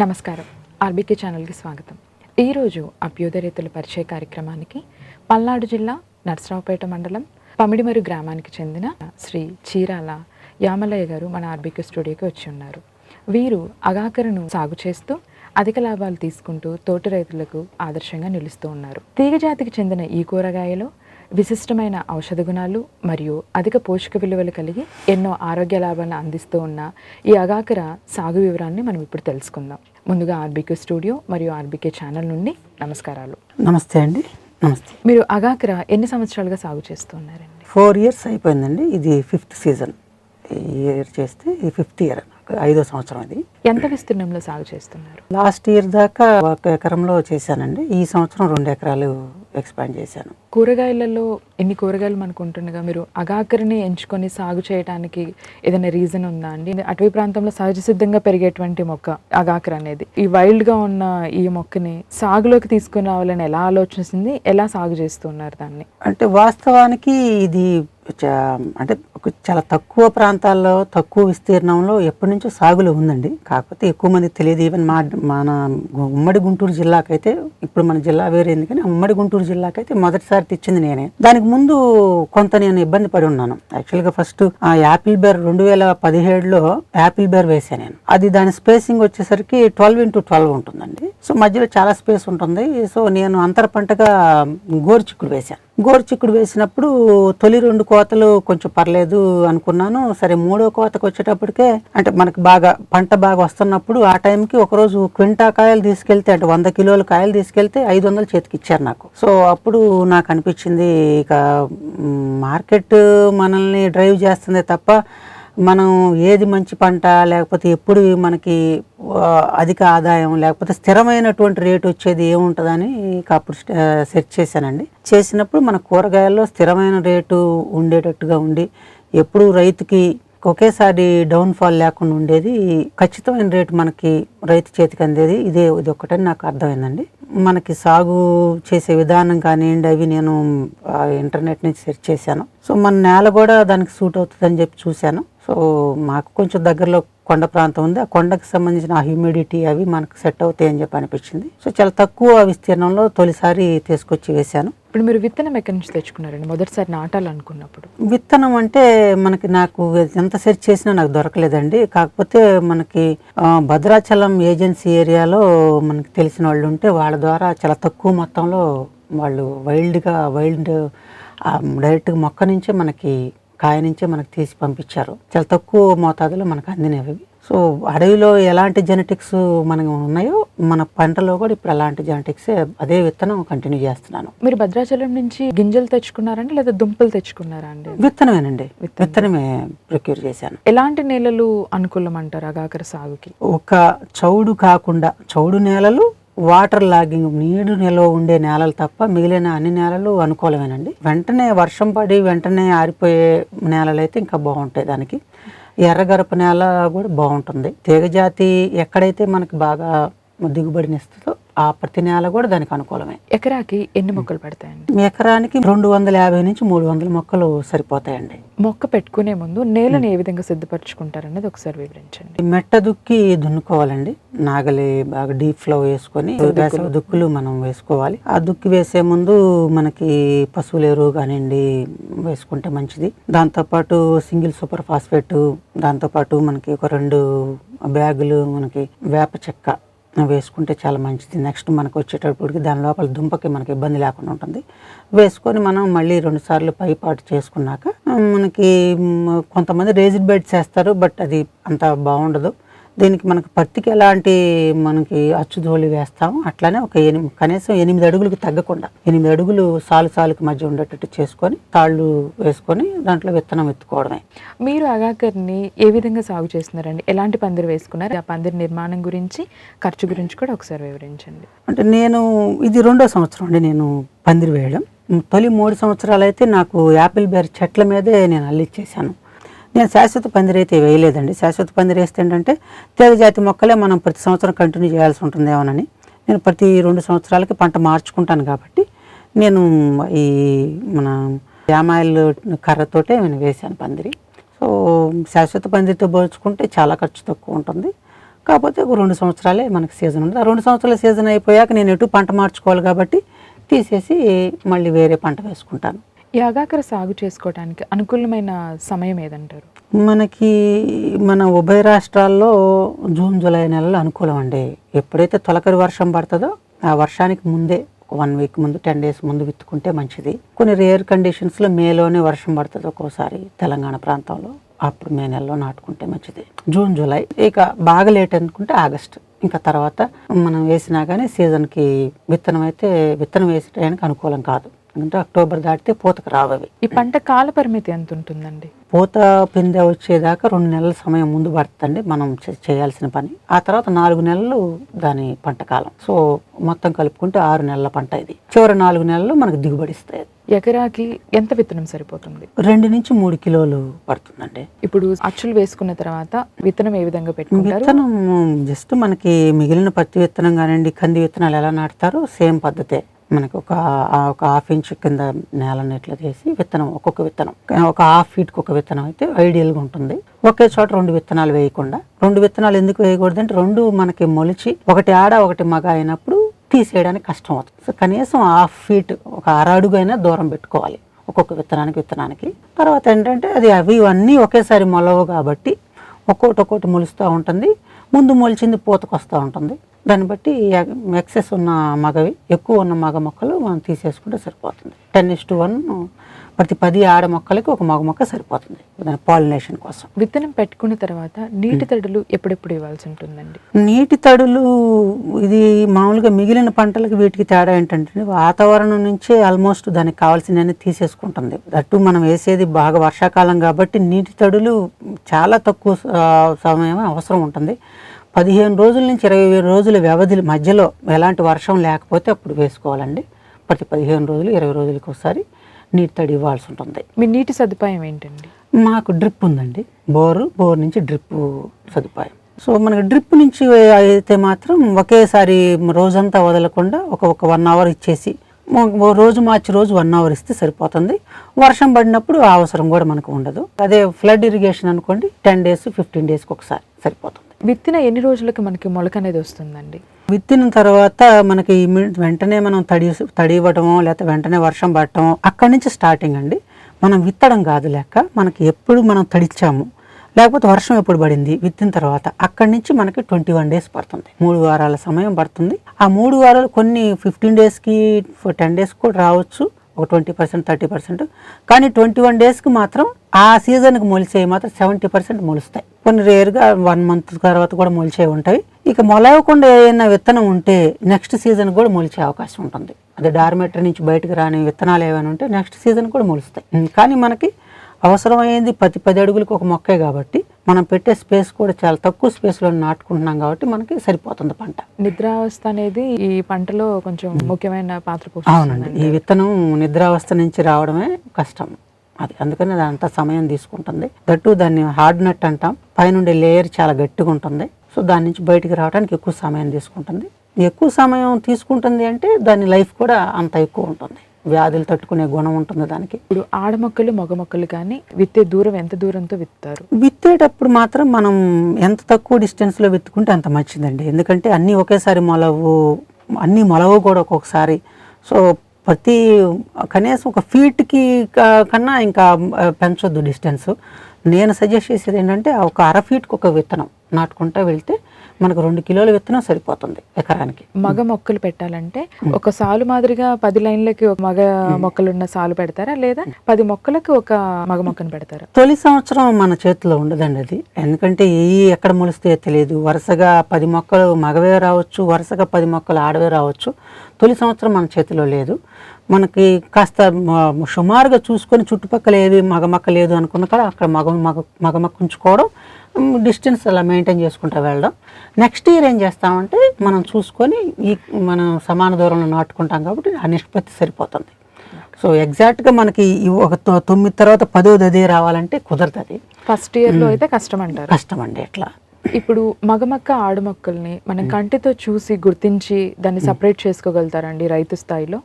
నమస్కారం. ఆర్బీకే ఛానల్కి స్వాగతం. ఈరోజు అభ్యుదయ రైతుల పరిచయ కార్యక్రమానికి పల్నాడు జిల్లా నర్సరావుపేట మండలం పమిడిమరు గ్రామానికి చెందిన శ్రీ చీరాల యామలయ్య గారు మన ఆర్బీకే స్టూడియోకి వచ్చి ఉన్నారు. వీరు అగాకరను సాగు చేస్తూ అధిక లాభాలు తీసుకుంటూ తోటి రైతులకు ఆదర్శంగా నిలుస్తూ ఉన్నారు. తీగజాతికి చెందిన ఈ కూరగాయలో విశిష్టమైన ఔషధ గుణాలు మరియు అధిక పోషక విలువలు కలిగి ఎన్నో ఆరోగ్య లాభాలను అందిస్తూ ఉన్న ఈ అగాకర సాగు వివరాన్ని మనం ఇప్పుడు తెలుసుకుందాం. ముందుగా ఆర్బీకే స్టూడియో మరియు ఆర్బీకే ఛానల్ నుండి నమస్కారాలు. నమస్తే అండి. నమస్తే. మీరు అగాకర ఎన్ని సంవత్సరాలుగా సాగు చేస్తూ ఉన్నారండి? ఫోర్ ఇయర్స్ అయిపోయిందండి. ఇది ఫిఫ్త్ సీజన్. ఇయర్ చేస్తే ఫిఫ్త్ ఇయర్ ఐదో సంవత్సరం ఇది. ఎంత విస్తీర్ణంలో సాగు చేస్తున్నారు? లాస్ట్ ఇయర్ దాకా ఒక ఎకరంలో చేశానండి. ఈ సంవత్సరం రెండు ఎకరాలు ఎక్స్పాండ్ చేశాను. కూరగాయలలో ఎన్ని కూరగాయలు మనకు ఉంటుండగా మీరు అగాకరిని ఎంచుకొని సాగు చేయడానికి ఏదైనా రీజన్ ఉందా అండి? అటవీ ప్రాంతంలో సహజ సిద్ధంగా పెరిగేటువంటి మొక్క అగాకర అనేది. ఈ వైల్డ్గా ఉన్న ఈ మొక్కని సాగులోకి తీసుకుని రావాలని ఎలా ఆలోచించింది? ఎలా సాగు చేస్తున్నారు దాన్ని? అంటే వాస్తవానికి ఇది అంటే ఒక చాలా తక్కువ ప్రాంతాల్లో తక్కువ విస్తీర్ణంలో ఎప్పటి నుంచో సాగులో ఉందండి. కాకపోతే ఎక్కువ మందికి తెలియదు. ఈవెన్ మా మన ఉమ్మడి గుంటూరు జిల్లాకైతే ఇప్పుడు మన జిల్లా వేరేంది కానీ ఉమ్మడి గుంటూరు జిల్లాకైతే మొదటిసారి తెచ్చింది నేనే. దానికి ముందు కొంత నేను ఇబ్బంది పడి ఉన్నాను. యాక్చువల్గా ఫస్ట్ ఆ యాపిల్ బేర్ రెండు వేల పదిహేడులో యాపిల్ బేర్ వేసాను నేను. అది దాని స్పేసింగ్ వచ్చేసరికి ట్వెల్వ్ ఇంటూ ట్వెల్వ్ ఉంటుందండి. సో మధ్యలో చాలా స్పేస్ ఉంటుంది. సో నేను అంతర పంటగా గోరు చిక్కుడు వేశాను. గోరుచిక్కుడు వేసినప్పుడు తొలి రెండు కోతలు కొంచెం పర్లేదు అనుకున్నాను. సరే మూడో కోతకు వచ్చేటప్పటికే అంటే మనకు బాగా పంట బాగా వస్తున్నప్పుడు ఆ టైంకి ఒకరోజు క్వింటా కాయలు తీసుకెళ్తే అంటే వంద కిలోల కాయలు తీసుకెళ్తే ఐదు వందలు చేతికి ఇచ్చారు నాకు. సో అప్పుడు నాకు అనిపించింది ఇక మార్కెట్ మనల్ని డ్రైవ్ చేస్తుంది తప్ప మనం ఏది మంచి పంట లేకపోతే ఎప్పుడు మనకి అధిక ఆదాయం లేకపోతే స్థిరమైనటువంటి రేటు వచ్చేది ఏముంటుందని అప్పుడు సెర్చ్ చేశానండి. చేసినప్పుడు మన కూరగాయల్లో స్థిరమైన రేటు ఉండేటట్టుగా ఉండి ఎప్పుడు రైతుకి ఒకేసారి డౌన్ఫాల్ లేకుండా ఉండేది. ఖచ్చితమైన రేటు మనకి రైతు చేతికి అందేది. ఇదే ఇది ఒక్కటని నాకు అర్థమైందండి. మనకి సాగు చేసే విధానం కానివ్వండి అవి నేను ఆ, ఇంటర్నెట్ నుంచి సెర్చ్ చేశాను. సో మన నేల కూడా దానికి సూట్ అవుతుందని చెప్పి చూశాను. సో మాకు కొంచెం దగ్గరలో కొండ ప్రాంతం ఉంది. ఆ కొండకు సంబంధించిన ఆ హ్యూమిడిటీ అవి మనకు సెట్ అవుతాయి అని చెప్పి అనిపించింది. సో చాలా తక్కువ విస్తీర్ణంలో తొలిసారి తీసుకొచ్చి వేశాను. ఇప్పుడు మీరు విత్తనం ఎక్కడి నుంచి తెచ్చుకున్నారండి? మొదటిసారి నాటాలనుకున్నప్పుడు. విత్తనం అంటే మనకి నాకు ఎంత సెర్చ్ చేసినా నాకు దొరకలేదండి. కాకపోతే మనకి భద్రాచలం ఏజెన్సీ ఏరియాలో మనకి తెలిసిన వాళ్ళు ఉంటే వాళ్ళ ద్వారా చాలా తక్కువ మొత్తంలో వాళ్ళు వైల్డ్గా వైల్డ్ డైరెక్ట్గా మొక్క నుంచే మనకి కాయ నుంచే మనకి తీసి పంపించారు. చాలా తక్కువ మోతాదులో మనకు అందినవి. సో అడవిలో ఎలాంటి జెనెటిక్స్ మనకు ఉన్నాయో మన పంటలో కూడా ఇప్పుడు అలాంటి జెనెటిక్సే అదే విత్తనం కంటిన్యూ చేస్తున్నాను. మీరు భద్రాచలం నుంచి గింజలు తెచ్చుకున్నారండి లేదా దుంపలు తెచ్చుకున్నారా అండి? విత్తనమేనండి. విత్తనమే. ప్రొక్యూర్ చేశాను. ఎలాంటి నేలలు అనుకూలం అంటారు అగాకర సాగుకి? ఒక చౌడు కాకుండా చౌడు నేలలు వాటర్ లాగింగ్ నీరు నిల్వ ఉండే నేలలు తప్ప మిగిలిన అన్ని నేలలు అనుకూలమేనండి. వెంటనే వర్షం పడి వెంటనే ఆరిపోయే నేలలు అయితే ఇంకా బాగుంటాయి దానికి. ఎర్రగరప నేల కూడా బాగుంటుంది. తీగజాతి ఎక్కడైతే మనకి బాగా దిగుబడినిస్తుందో ఆ ప్రతి నేల కూడా దానికి అనుకూలమే. ఎకరాకి ఎన్ని మొక్కలు పడతాయండి? ఎకరానికి రెండు వందల యాభై నుంచి మూడు వందల మొక్కలు సరిపోతాయండి. మొక్క పెట్టుకునే ముందు నేలను ఏ విధంగా సిద్ధపరచుకుంటారనేది ఒకసారి వివరించండి. మెట్ట దుక్కి దున్నుకోవాలండి. నాగలి బాగా డీప్ ఫ్లో వేసుకొని వేసవి దుక్కులు మనం వేసుకోవాలి. ఆ దుక్కి వేసే ముందు మనకి పశువుల ఎరువు కానివ్వండి వేసుకుంటే మంచిది. దాంతోపాటు సింగిల్ సూపర్ ఫాస్ఫేట్ దాంతోపాటు మనకి ఒక రెండు బ్యాగులు మనకి వేప చెక్క వేసుకుంటే చాలా మంచిది. నెక్స్ట్ మనకు వచ్చేటప్పటికి దాని లోపల దుంపకి మనకి ఇబ్బంది లేకుండా ఉంటుంది. వేసుకొని మనం మళ్ళీ రెండుసార్లు పైపాటు చేసుకున్నాక మనకి కొంతమంది రేజిడ్ బెడ్స్ వేస్తారు బట్ అది అంత బాగుండదు. దీనికి మనకి పత్తికి ఎలాంటి మనకి అచ్చుధోళి వేస్తాము అట్లానే ఒక ఎనిమిది కనీసం ఎనిమిది అడుగులకు తగ్గకుండా ఎనిమిది అడుగులు సాలు సాలుకి మధ్య ఉండేటట్టు చేసుకొని తాళ్ళు వేసుకొని దాంట్లో విత్తనం ఎత్తుకోవడమే. మీరు అగాకర్ని ఏ విధంగా సాగు చేస్తున్నారండి? ఎలాంటి పందిరి వేసుకున్నారు? ఆ పందిరి నిర్మాణం గురించి ఖర్చు గురించి కూడా ఒకసారి వివరించండి. అంటే నేను ఇది రెండో సంవత్సరం అండి నేను పందిరి వేయడం. తొలి మూడు సంవత్సరాలు అయితే నాకు యాపిల్ బేర్ చెట్ల మీదే నేను అల్లిచ్చేసాను. నేను శాశ్వత పందిరి అయితే వేయలేదండి. శాశ్వత పందిరి వేస్తే ఏంటంటే తీగజాతి మొక్కలే మనం ప్రతి సంవత్సరం కంటిన్యూ చేయాల్సి ఉంటుందేమోనని నేను ప్రతి రెండు సంవత్సరాలకి పంట మార్చుకుంటాను కాబట్టి నేను ఈ మన జామాయిల్ కర్రతోటే నేను వేశాను పందిరి. సో శాశ్వత పందిరితో పోల్చుకుంటే చాలా ఖర్చు తక్కువ ఉంటుంది. కాకపోతే ఒక రెండు సంవత్సరాలే మనకి సీజన్ ఉంది. ఆ రెండు సంవత్సరాల సీజన్ అయిపోయాక నేను ఎటు పంట మార్చుకోవాలి కాబట్టి తీసేసి మళ్ళీ వేరే పంట వేసుకుంటాను. యాగాకర సాగు చేసుకోవడానికి అనుకూలమైన సమయం ఏదంటారు? మనకి మన ఉభయ రాష్ట్రాల్లో జూన్ జూలై నెలలు అనుకూలం అండి. ఎప్పుడైతే తొలకరి వర్షం పడుతుందో ఆ వర్షానికి ముందే ఒక వన్ వీక్ ముందు టెన్ డేస్ ముందు విత్తుకుంటే మంచిది. కొన్ని రేర్ కండిషన్స్లో మేలోనే వర్షం పడుతుంది ఒక్కోసారి తెలంగాణ ప్రాంతంలో. అప్పుడు మే నెలలో నాటుకుంటే మంచిది. జూన్ జూలై ఇక బాగా లేట్ అనుకుంటే ఆగస్ట్. ఇంకా తర్వాత మనం వేసినా కానీ సీజన్కి విత్తనం అయితే విత్తనం వేసే అనుకూలం కాదు. అంటే అక్టోబర్ దాటితే పూతకు రావవి. ఈ పంట కాల పరిమితి ఎంత ఉంటుందండి? పూత పిందె వచ్చేదాకా రెండు నెలల సమయం ముందు పడుతుందండి మనం చేయాల్సిన పని. ఆ తర్వాత నాలుగు నెలలు దాని పంట కాలం. సో మొత్తం కలుపుకుంటే ఆరు నెలల పంట ఇది. చివరి నాలుగు నెలలు మనకు దిగుబడి ఇస్తాయి. ఎకరాకి ఎంత విత్తనం సరిపోతుంది? రెండు నుంచి మూడు కిలోలు పడుతుందండి. ఇప్పుడు అచ్చులు వేసుకున్న తర్వాత విత్తనం ఏ విధంగా పెట్టుకుంటారు? విత్తనం జస్ట్ మనకి మిగిలిన పత్తి విత్తనం కానివ్వండి కంది విత్తనాలు ఎలా నాటుతారో సేమ్ పద్ధతే. మనకి ఒక ఒక హాఫ్ ఇంచ్ కింద నేలని ఇట్లా చేసి విత్తనం ఒక్కొక్క విత్తనం. ఒక హాఫ్ ఫీట్కి ఒక విత్తనం అయితే ఐడియల్గా ఉంటుంది. ఒకే చోట రెండు విత్తనాలు వేయకుండా. రెండు విత్తనాలు ఎందుకు వేయకూడదు అంటే రెండు మనకి మొలిచి ఒకటి ఆడ ఒకటి మగ అయినప్పుడు తీసేయడానికి కష్టం అవుతుంది. సో కనీసం హాఫ్ ఫీట్ ఒక అర అడుగు అయినా దూరం పెట్టుకోవాలి. ఒక్కొక్క విత్తనానికి విత్తనానికి. తర్వాత ఏంటంటే అది అవి ఇవన్నీ ఒకేసారి మొలవు కాబట్టి ఒక్కోటి ఒక్కోటి మొలుస్తూ ఉంటుంది. ముందు మొలిచింది పూతకు వస్తూ ఉంటుంది. దాన్ని బట్టి ఎక్సెస్ ఉన్న మగవి ఎక్కువ ఉన్న మగ మొక్కలు మనం తీసేసుకుంటే సరిపోతుంది. టెన్ ఇస్ టు వన్ ప్రతి పది ఆడ మొక్కలకి ఒక మగ మొక్క సరిపోతుంది దాని పాలినేషన్ కోసం. విత్తనం పెట్టుకున్న తర్వాత నీటి తడులు ఎప్పుడెప్పుడు ఇవ్వాల్సి ఉంటుందండి? నీటి తడులు ఇది మామూలుగా మిగిలిన పంటలకు వీటికి తేడా ఏంటంటే వాతావరణం నుంచే ఆల్మోస్ట్ దానికి కావాల్సినవి తీసేసుకుంటుంది. అటు మనం వేసేది బాగా వర్షాకాలం కాబట్టి నీటి తడులు చాలా తక్కువ సమయం అవసరం ఉంటుంది. పదిహేను రోజుల నుంచి ఇరవై రోజుల వ్యవధి మధ్యలో ఎలాంటి వర్షం లేకపోతే అప్పుడు వేసుకోవాలండి. ప్రతి పదిహేను రోజులు ఇరవై రోజులకి ఒకసారి నీటి తడి ఇవ్వాల్సి ఉంటుంది. మీ నీటి సదుపాయం ఏంటండి? మాకు డ్రిప్ ఉందండి. బోరు బోర్ నుంచి డ్రిప్ సదుపాయం. సో మనకి డ్రిప్ నుంచి అయితే మాత్రం ఒకేసారి రోజంతా వదలకుండా ఒక ఒక వన్ అవర్ ఇచ్చేసి రోజు మార్చి రోజు వన్ అవర్ ఇస్తే సరిపోతుంది. వర్షం పడినప్పుడు ఆ అవసరం కూడా మనకు ఉండదు. అదే ఫ్లడ్ ఇరిగేషన్ అనుకోండి టెన్ డేస్ ఫిఫ్టీన్ డేస్కి ఒకసారి సరిపోతుంది. విత్తిన ఎన్ని రోజులకు మనకి మొలక అనేది వస్తుందండి? విత్తిన తర్వాత మనకి వెంటనే మనం తడి తడి ఇవ్వటమో లేకపోతే వెంటనే వర్షం పడటమో అక్కడి నుంచి స్టార్టింగ్ అండి. మనం విత్తడం కాదు లెక్క మనకి ఎప్పుడు మనం తడిచాము లేకపోతే వర్షం ఎప్పుడు పడింది విత్తిన తర్వాత అక్కడి నుంచి మనకి ట్వంటీ వన్ డేస్ పడుతుంది. మూడు వారాల సమయం పడుతుంది. ఆ మూడు వారాలు కొన్ని ఫిఫ్టీన్ డేస్కి టెన్ డేస్ కూడా రావచ్చు ఒక ట్వంటీ పర్సెంట్ థర్టీ పర్సెంట్. కానీ ట్వంటీ వన్ డేస్కి మాత్రం ఆ సీజన్కి మొలిచేవి మాత్రం సెవెంటీ పర్సెంట్ మొలుస్తాయి. కొన్ని రేర్గా వన్ మంత్ తర్వాత కూడా మొలిచేవి ఉంటాయి. ఇక మొలవకుండా ఏదైనా విత్తనం ఉంటే నెక్స్ట్ సీజన్ కూడా మొలిచే అవకాశం ఉంటుంది. అదే డార్మెటరీ నుంచి బయటకు రాని విత్తనాలు ఏమైనా ఉంటే నెక్స్ట్ సీజన్ కూడా మొలుస్తాయి. కానీ మనకి అవసరమైంది పది పది అడుగులకు ఒక మొక్కే కాబట్టి మనం పెట్టే స్పేస్ కూడా చాలా తక్కువ స్పేస్లో నాటుకుంటున్నాం కాబట్టి మనకి సరిపోతుంది పంట. నిద్రావస్థ అనేది ఈ పంటలో కొంచెం ముఖ్యమైన పాత్ర అవునండి. ఈ విత్తనం నిద్రావస్థ నుంచి రావడమే కష్టం. అది అందుకని అది అంత సమయం తీసుకుంటుంది. దట్టు దాన్ని హార్డ్ నట్ అంటాం. పైనుండే లేయర్ చాలా గట్టిగా ఉంటుంది. సో దాని నుంచి బయటికి రావడానికి ఎక్కువ సమయం తీసుకుంటుంది. ఎక్కువ సమయం తీసుకుంటుంది అంటే దాని లైఫ్ కూడా అంత ఎక్కువ ఉంటుంది. వ్యాధులు తట్టుకునే గుణం ఉంటుంది దానికి. ఇప్పుడు ఆడ మొక్కలు మగ మొక్కలు కానీ విత్తే దూరం ఎంత దూరంతో విత్తారు? విత్తేటప్పుడు మాత్రం మనం ఎంత తక్కువ డిస్టెన్స్లో విత్తుకుంటే అంత మంచిదండి. ఎందుకంటే అన్నీ ఒకేసారి మొలవు అన్నీ మొలవు కూడా ఒక్కొక్కసారి. సో ప్రతి కనీసం ఒక ఫీట్కి కన్నా ఇంకా పెంచొద్దు డిస్టెన్స్. నేను సజెస్ట్ చేసేది ఏంటంటే ఒక అర ఫీట్కి ఒక విత్తనం నాటుకుంటా వెళ్తే మనకు రెండు కిలోల విత్తనం సరిపోతుంది ఎకరానికి. మగ మొక్కలు పెట్టాలంటే ఒక సాలు మాదిరిగా పది లైన్లకి ఒక మగ మొక్కలున్న సాలు పెడతారా? లేదా పది మొక్కలకు ఒక మగ మొక్కను పెడతారా? తొలి సంవత్సరం మన చేతిలో ఉండదండి అది. ఎందుకంటే ఏ ఎక్కడ మొలిస్తే తెలియదు. వరుసగా పది మొక్కలు మగవే రావచ్చు వరుసగా పది మొక్కలు ఆడవే రావచ్చు. తొలి సంవత్సరం మన చేతిలో లేదు. మనకి కాస్త సుమారుగా చూసుకొని చుట్టుపక్కల ఏది మగ మొక్క లేదు అనుకున్న కూడా అక్కడ మగ మగ మగ మొక్క ఉంచుకోవడం డిస్టెన్స్ అలా మెయింటైన్ చేసుకుంటూ వెళ్ళడం. నెక్స్ట్ ఇయర్ ఏం చేస్తామంటే మనం చూసుకొని ఈ మనం సమాన దూరంలో నాటుకుంటాం కాబట్టి ఆ నిష్పత్తి సరిపోతుంది. సో ఎగ్జాక్ట్గా మనకి ఒక తొమ్మిది తర్వాత పదోది అదే రావాలంటే కుదరదు అది ఫస్ట్ ఇయర్లో అయితే కష్టం అంటారు కష్టం అండి ఎట్లా ఇప్పుడు మగ మొక్క ఆడ మొక్కల్ని మనం కంటితో చూసి గుర్తించి దాన్ని సపరేట్ చేసుకోగలుగుతారండి రైతు స్థాయిలో?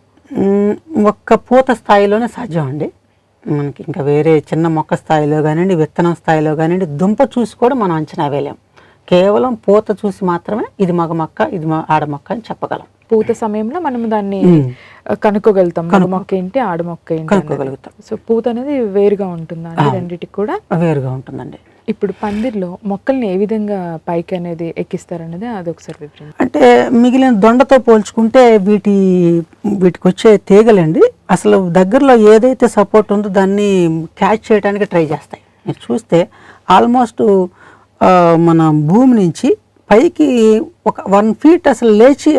ఒక్క పూత స్థాయిలోనే సాధ్యం అండి మనకి ఇంకా వేరే చిన్న మొక్క స్థాయిలో కానివ్వండి విత్తనం స్థాయిలో కానివ్వండి దుంప చూసి కూడా మనం అంచనా వేయలేం. కేవలం పూత చూసి మాత్రమే ఇది మగ మొక్క ఇది ఆడ మొక్క అని చెప్పగలం. పూత సమయంలో మనం దాన్ని కనుక్కోగలుగుతాం. మగ మొక్క ఏంటి ఆడ మొక్క ఏంటి. కనుక్కోగలుగుతాం. సో పూత అనేది వేరుగా ఉంటుందా రెండిటికి కూడా? వేరుగా ఉంటుందండి. ఇప్పుడు పందిర్లో మొక్కల్ని ఏ విధంగా పైకి అనేది ఎక్కిస్తారనేది అది ఒకసారి వివరించండి అంటే మిగిలిన దొండతో పోల్చుకుంటే వీటి వీటికి వచ్చే తీగలండి. అసలు దగ్గరలో ఏదైతే సపోర్ట్ ఉందో దాన్ని క్యాచ్ చేయడానికి ట్రై చేస్తాయి. మీరు చూస్తే ఆల్మోస్ట్ మన భూమి నుంచి పైకి ఒక వన్ ఫీట్ అసలు లేచి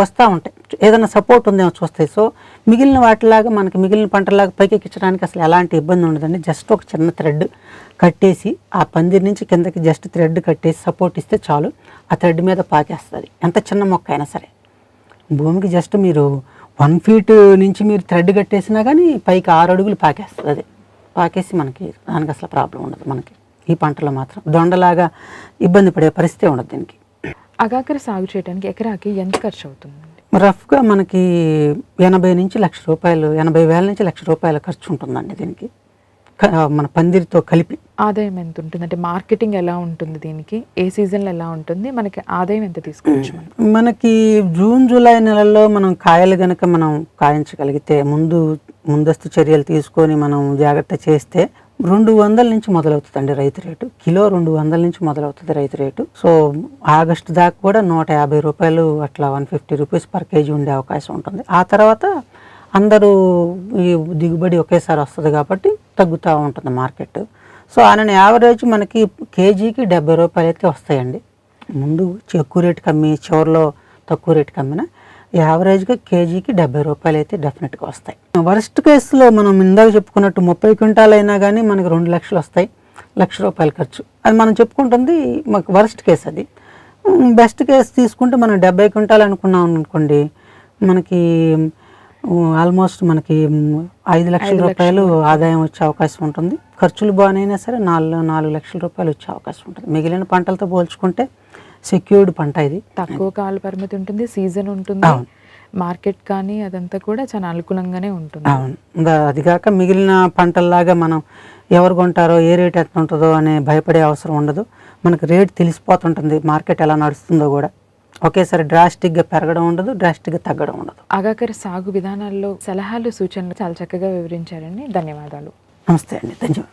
వస్తూ ఉంటాయి. ఏదైనా సపోర్ట్ ఉందేమో చూస్తాయి సో మిగిలిన వాటిలాగా మనకి మిగిలిన పంటలాగా పైకి ఎక్కించడానికి అసలు ఎలాంటి ఇబ్బంది ఉండదండి. జస్ట్ ఒక చిన్న థ్రెడ్ కట్టేసి ఆ పందిరి నుంచి కిందకి జస్ట్ థ్రెడ్ కట్టేసి సపోర్ట్ ఇస్తే చాలు. ఆ థ్రెడ్ మీద పాకేస్తుంది. ఎంత చిన్న మొక్క అయినా సరే. భూమికి జస్ట్ మీరు వన్ ఫీట్ నుంచి మీరు థ్రెడ్ కట్టేసినా కానీ పైకి ఆరు అడుగులు పాకేస్తుంది అది. పాకేసి మనకి దానికి అసలు ప్రాబ్లం ఉండదు మనకి. ఈ పంటలో మాత్రం దొండలాగా ఇబ్బంది పడే పరిస్థితి ఉండదు దీనికి. అగాకర సాగు చేయడానికి ఎకరాకి ఎంత ఖర్చు అవుతుంది రఫ్గా మనకి ఎనభై నుంచి లక్ష రూపాయలు ఎనభై వేల నుంచి లక్ష రూపాయల ఖర్చు ఉంటుందండి దీనికి. మన పందిరితో కలిపి. ఆదాయం ఎంత ఉంటుంది? అంటే మార్కెటింగ్ ఎలా ఉంటుంది దీనికి? ఏ సీజన్లో ఎలా ఉంటుంది? మనకి ఆదాయం ఎంత తీసుకోవచ్చు మనం? మనకి జూన్ జూలై నెలల్లో మనం కాయలు గనక మనం కాయించగలిగితే ముందు ముందస్తు చర్యలు తీసుకొని మనం జాగ్రత్త చేస్తే రెండు వందల నుంచి మొదలవుతుందండి రైతు రేటు. కిలో రెండు వందల నుంచి మొదలవుతుంది రైతు రేటు. సో ఆగస్టు దాకా కూడా నూట యాభై రూపాయలు అట్లా one fifty rupees per KG ఉండే అవకాశం ఉంటుంది. ఆ తర్వాత అందరూ ఈ దిగుబడి ఒకేసారి వస్తుంది కాబట్టి తగ్గుతూ ఉంటుంది మార్కెట్. సో ఆయన యావరేజ్ మనకి కేజీకి డెబ్బై రూపాయలు అయితే వస్తాయండి. ముందు ఎక్కువ రేటు కమ్మి చివరిలో తక్కువ రేటు కమ్మిన యావరేజ్గా కేజీకి డెబ్బై రూపాయలు అయితే డెఫినెట్గా వస్తాయి. వరస్ట్ కేసులో మనం ఇందాక చెప్పుకున్నట్టు ముప్పై క్వింటాలు అయినా కానీ మనకి రెండు లక్షలు వస్తాయి లక్ష రూపాయలు ఖర్చు. అది మనం చెప్పుకుంటుంది మాకు వరస్ట్ కేసు అది. బెస్ట్ కేసు తీసుకుంటే మనం డెబ్బై క్వింటాలు అనుకున్నాం అనుకోండి మనకి ఆల్మోస్ట్ మనకి ఐదు లక్షల. రూపాయలు ఆదాయం వచ్చే అవకాశం ఉంటుంది. ఖర్చులు బాగానైనా సరే నాలుగు నాలుగు లక్షల రూపాయలు వచ్చే అవకాశం ఉంటుంది. మిగిలిన పంటలతో పోల్చుకుంటే సెక్యూర్డ్ పంట ఇది. తక్కువ కాల పరిమితి ఉంటుంది సీజన్ ఉంటుంది. మార్కెట్ కానీ అదంతా కూడా చాలా అనుకూలంగానే ఉంటుంది. అవును. ఇంకా అది కాక మిగిలిన పంటల్లాగా మనం ఎవరు కొంటారో ఏ రేట్ ఎంత ఉంటుందో అనే భయపడే అవసరం ఉండదు. మనకు రేట్ తెలిసిపోతుంటుంది మార్కెట్ ఎలా నడుస్తుందో కూడా. ఒకేసారి డ్రాస్టిక్గా పెరగడం ఉండదు డ్రాస్టిక్గా తగ్గడం ఉండదు. అగాకర సాగు విధానాల్లో సలహాలు సూచనలు చాలా చక్కగా వివరించారండి. ధన్యవాదాలు. నమస్తే అండి. ధన్యవాదాలు.